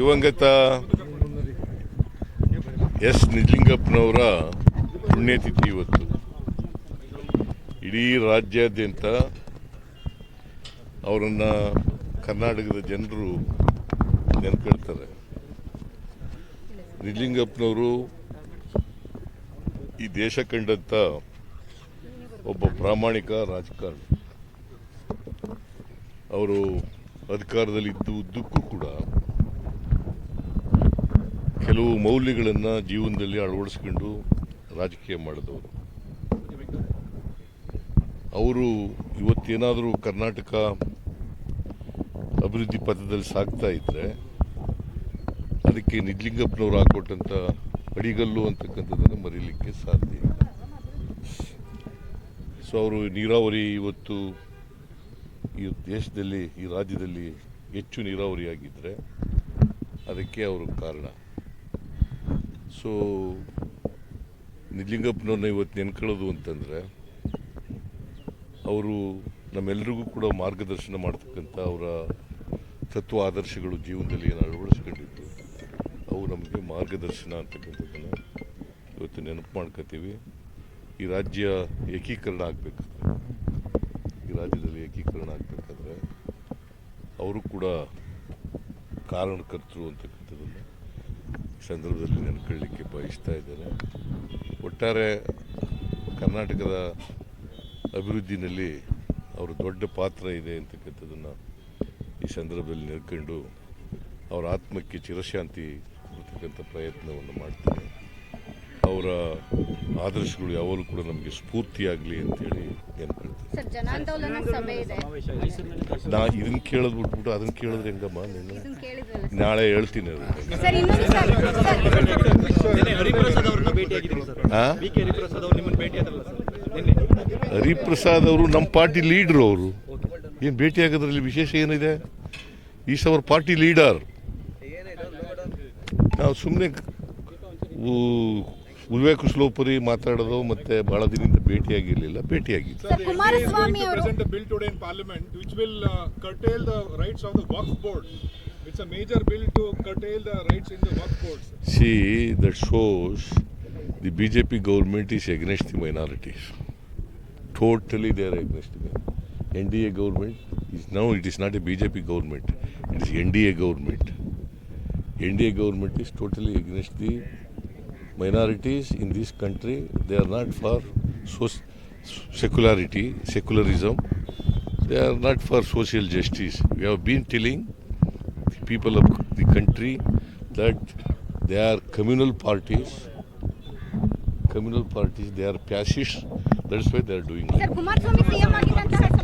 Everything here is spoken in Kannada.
ದಿವಂಗತ ಎಸ್ ನಿಜಲಿಂಗಪ್ಪನವರ ಪುಣ್ಯತಿಥಿ ಇವತ್ತು. ಇಡೀ ರಾಜ್ಯಾದ್ಯಂತ ಅವರನ್ನು ಕರ್ನಾಟಕದ ಜನರು ನೆನ್ಕೊಳ್ತಾರೆ. ನಿಜಲಿಂಗಪ್ಪನವರು ಈ ದೇಶ ಕಂಡಂಥ ಒಬ್ಬ ಪ್ರಾಮಾಣಿಕ ರಾಜಕಾರಣಿ. ಅವರು ಅಧಿಕಾರದಲ್ಲಿ ಇದ್ದು ಉದ್ದಕ್ಕೂ ಕೂಡ ಕೆಲವು ಮೌಲ್ಯಗಳನ್ನು ಜೀವನದಲ್ಲಿ ಅಳವಡಿಸ್ಕೊಂಡು ರಾಜಕೀಯ ಮಾಡಿದವರು. ಅವರು ಇವತ್ತೇನಾದರೂ ಕರ್ನಾಟಕ ಅಭಿವೃದ್ಧಿ ಪಥದಲ್ಲಿ ಸಾಗ್ತಾ ಇದ್ದರೆ ಅದಕ್ಕೆ ನಿಜಲಿಂಗಪ್ಪನವರು ಹಾಕೊಟ್ಟಂಥ ಅಡಿಗಲ್ಲು ಅಂತಕ್ಕಂಥದ್ದನ್ನು ಮರೀಲಿಕ್ಕೆ ಸಾಧ್ಯ ಇಲ್ಲ. ಸೊ ಅವರು ನೀರಾವರಿ ಇವತ್ತು ಈ ದೇಶದಲ್ಲಿ, ಈ ರಾಜ್ಯದಲ್ಲಿ ಹೆಚ್ಚು ನೀರಾವರಿ ಆಗಿದ್ದರೆ ಅದಕ್ಕೆ ಅವರು ಕಾರಣ. ಸೊ, ನಿಜಲಿಂಗಪ್ಪನವ್ರನ್ನ ಇವತ್ತು ನೆನ್ಕೊಳ್ಳೋದು ಅಂತಂದರೆ, ಅವರು ನಮ್ಮೆಲ್ಲರಿಗೂ ಕೂಡ ಮಾರ್ಗದರ್ಶನ ಮಾಡ್ತಕ್ಕಂಥ ಅವರ ತತ್ವ ಆದರ್ಶಗಳು ಜೀವನದಲ್ಲಿ ಏನು ಅಳವಡಿಸ್ಕೊಂಡಿದ್ದು ಅವು ನಮಗೆ ಮಾರ್ಗದರ್ಶನ ಅಂತಕ್ಕಂಥದ್ದನ್ನು ಇವತ್ತು ನೆನಪು ಮಾಡ್ಕೋತೀವಿ. ಈ ರಾಜ್ಯ ಏಕೀಕರಣ ಆಗಬೇಕಾದ್ರೆ, ಈ ರಾಜ್ಯದಲ್ಲಿ ಏಕೀಕರಣ ಆಗಬೇಕಾದ್ರೆ, ಅವರು ಕೂಡ ಕಾರಣಕರ್ತರು ಅಂತಕ್ಕಂಥ ಸಂದರ್ಭದಲ್ಲಿ ನೆನ್ಕೊಳ್ಳಿಕ್ಕೆ ಬಯಸ್ತಾ ಇದ್ದೇನೆ. ಒಟ್ಟಾರೆ ಕರ್ನಾಟಕದ ಅಭಿವೃದ್ಧಿನಲ್ಲಿ ಅವರು ದೊಡ್ಡ ಪಾತ್ರ ಇದೆ ಅಂತಕ್ಕಂಥದ್ದನ್ನು ಈ ಸಂದರ್ಭದಲ್ಲಿ ನೆನ್ಕೊಂಡು ಅವರ ಆತ್ಮಕ್ಕೆ ಚಿರಶಾಂತಿ ಕೊಡ್ತಕ್ಕಂಥ ಪ್ರಯತ್ನವನ್ನು ಮಾಡ್ತೇನೆ. ಅವರ ಆದರ್ಶಗಳು ಯಾವಾಗಲೂ ಕೂಡ ನಮಗೆ ಸ್ಫೂರ್ತಿಯಾಗಲಿ ಅಂತೇಳಿ ನಾ ಇದನ್ನ ಕೇಳೋದು ಬಿಟ್ಬಿಟ್ಟು ಅದನ್ನ ಕೇಳಿದ್ರೆ ಹೆಂಗಮ್ಮ ನೀನು? ನಾಳೆ ಹೇಳ್ತೀನಿ ಅವರು ಹರಿಪ್ರಸಾದ್ ಅವರು ನಮ್ಮ ಪಾರ್ಟಿ ಲೀಡ್ರು ಅವರು. ಏನು ಭೇಟಿ ಆಗೋದ್ರಲ್ಲಿ ವಿಶೇಷ ಏನಿದೆ? Is our party leader. ನಾವು ಸುಮ್ಮನೆ ಉಲ್ವೇ ಕುಶಲೋಪರಿ ಮಾತಾಡೋದು ಮತ್ತೆ ಬಹಳ ದಿನದಿಂದ ಭೇಟಿಯಾಗಿರಲಿಲ್ಲ ಭೇಟಿಯಾಗಿತ್ತು ಸರ್ ಕುಮಾರಸ್ವಾಮಿ ಅವರು present a bill today in parliament which will curtail the rights of the Waqf board. It's a major bill to curtail the rights in the Waqf boards. See that shows the B J P government is against the minorities totally they are against the N D A government is now it is not a B J P government it is N D A government N D A government is totally against the minorities in this country they are not for so- secularity secularism. They are not for social justice. We have been telling the people of the country that they are communal parties. Communal parties they are fascist that's why they are doing that